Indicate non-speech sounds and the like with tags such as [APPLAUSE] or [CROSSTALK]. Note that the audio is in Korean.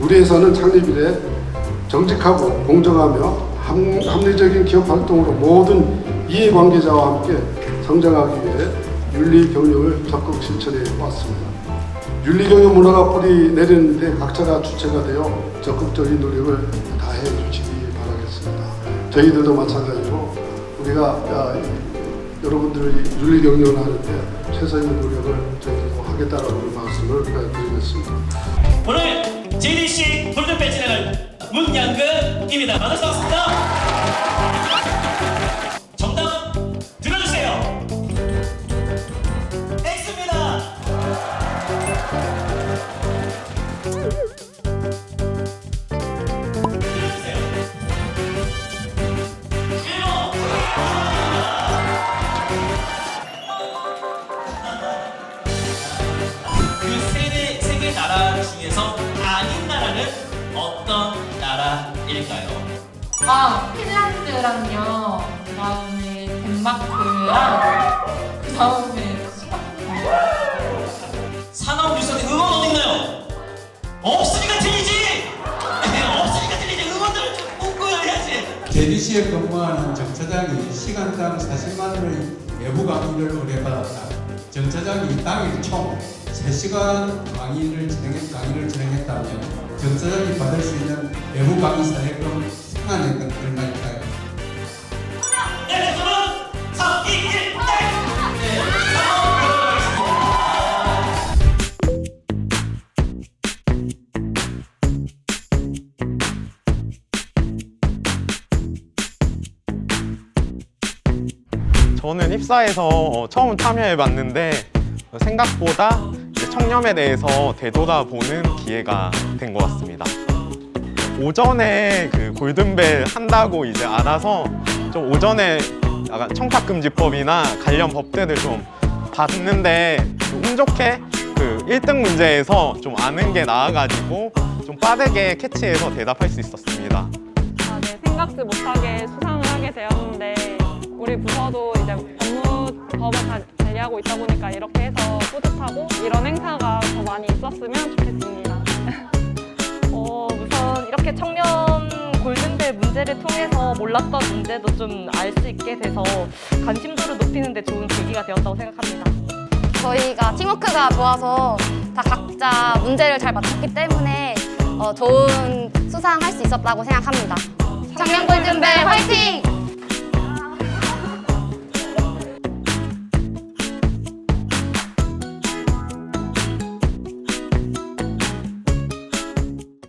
우리 회사는 창립 이래 정직하고 공정하며 합- 합리적인 기업 활동으로 모든 이해관계자와 함께 성장하기 위해 윤리 경영을 적극 실천해 왔습니다. 윤리 경영 문화가 뿌리 내리는데 각자가 주체가 되어 적극적인 노력을 다해 주시기 바라겠습니다. 저희들도 마찬가지로 우리가 야, 이- 여러분들이 윤리 경영을 하는데 최선의 노력을 저희도 하겠다라고 말씀을 드리겠습니다. 오늘 JDC 골든벨 진행할 문양근입니다. 반갑습니다. 정답 들어주세요. X입니다. 들어주세요. 일곱. 그 세계 세계 나라 중에서 일까요? 아, 핀란드랑요. 그다음에 덴마크랑 그다음에 싱가포르. 산업 유산의 응원 어디 있나요? 없으니까 틀리지. 없으니까 틀리지. 응원들을 좀 꽂고 해야지. JDC에 근무하는 정차장이 시간당 40만 원의 외부 강의를 의뢰받았다. 정차장이 당일 총 3시간 강의를 진행 강의를 진행했다면 정차장이 받을 수 있는 외부 강의 사례금 상한액은 얼마일까요? 저는 입사해서 어, 처음 참여해 봤는데 생각보다 청렴에 대해서 되돌아보는 기회가 된 것 같습니다. 오전에 그 골든벨 한다고 이제 알아서 좀 오전에 약간 청탁금지법이나 관련 법들을 좀 봤는데 운 좋게 그 1등 문제에서 좀 아는 게 나와가지고 좀 빠르게 캐치해서 대답할 수 있었습니다. 아, 네, 생각지 못하게 수상을 하게 되었는데 우리 부서도 이제 법무법을 다 관리하고 있다 보니까 이렇게 해서 뿌듯하고 이런 행사가 더 많이 있었으면 좋겠습니다. [LAUGHS] 어, 우선 이렇게 청년 골든벨 문제를 통해서 몰랐던 문제도 좀 알 수 있게 돼서 관심도를 높이는 데 좋은 계기가 되었다고 생각합니다. 저희가 팀워크가 좋아서 다 각자 문제를 잘 맞췄기 때문에 어, 좋은 수상할 수 있었다고 생각합니다. 청년 골든벨!